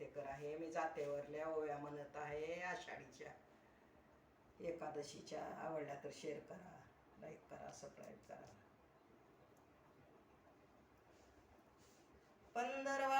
प्रत्येकर आहे. मी जातेवरल्या ओव्या म्हणत आहे आषाढीच्या एकादशीच्या आवडल्या तर शेअर करा लाईक करा सबस्क्राईब करा. पंधरवा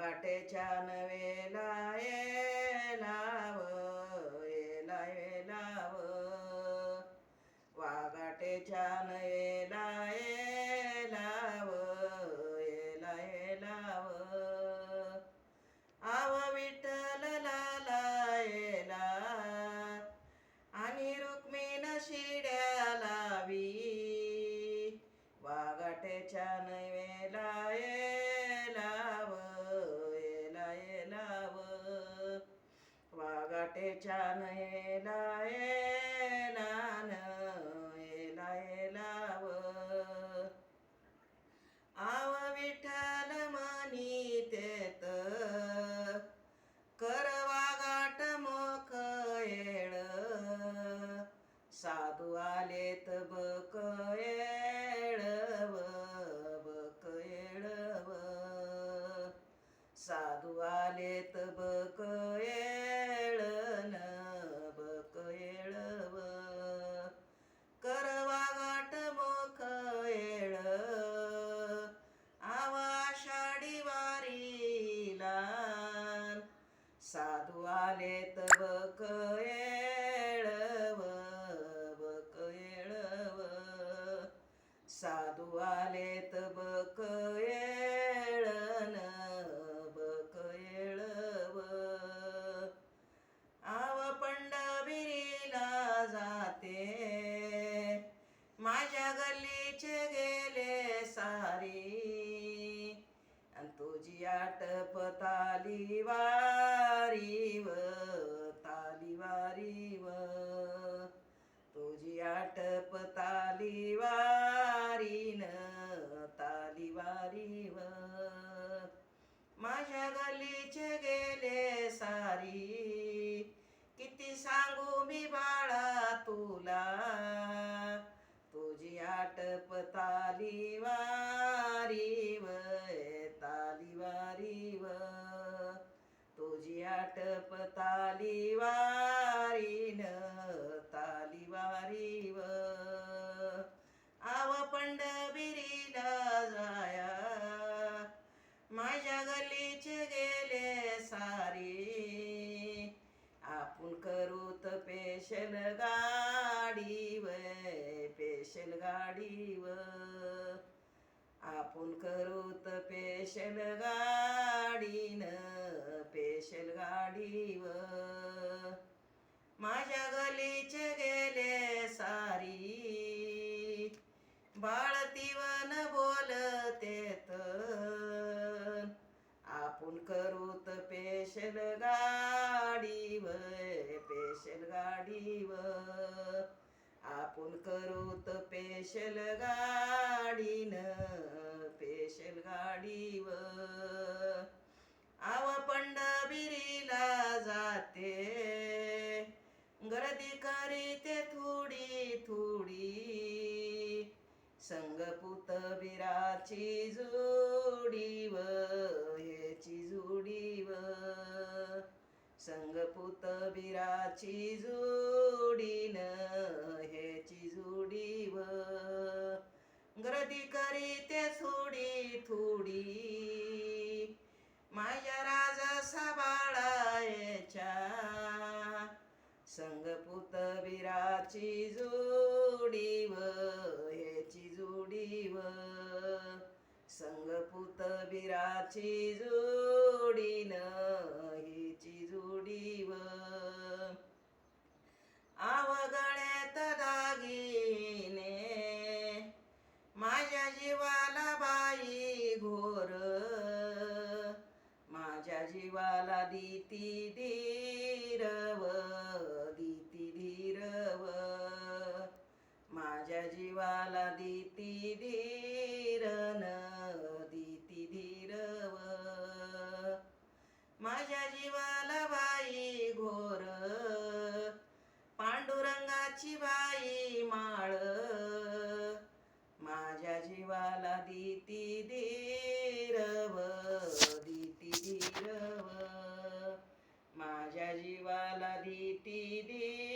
वाघाटेच्या नवेला येला व येला येला व वाघाटेच्या नवेला येला आव विठ्ठल मनी तेत करवा गाठ मोख येळ. साधू आलेत बक येळव बक येळव साधू आलेत ब तुझी आटप ताली वारी व ताली वारी व तुझी आटप ताली वारी न ताली वारी व माझ्या गल्लीचे गेले सारी किती सांगू मी बाळा तुला. तुझी आटप ताली वारी आटप ताली न आव पंढबिरीला जाया. माझ्या गल्लीचे गेले सारी. आपण करूत पेशल गाडी व पेशल गाडी व आपण करूत पेशल गाडीन पेशल गाडीव. माझ्या गलीचे गेले सारी. बाळतीवन बोलते आपण करूत पेशल गाडीव पेशल गाडीव. आपण करूत पेशल गाडीन पेशल गाडीव. आव पंढबिरीला जाते गर्दी करीते थोडी थोडी. संगपुत बिराची जोडीव याची जोडीव. जोडी संगपुत बिराची जो गर्दी करीते थोडी थोडी. माझ्या राजा सबाळायच्या संगपुत बिराची जोडी व ह्याची जोडी व संगपुत बिराची जोडी न जीवाला दिती धीरव दिती धीरव. माझ्या जीवाला दिती धीर ಪ್ರೀತಿ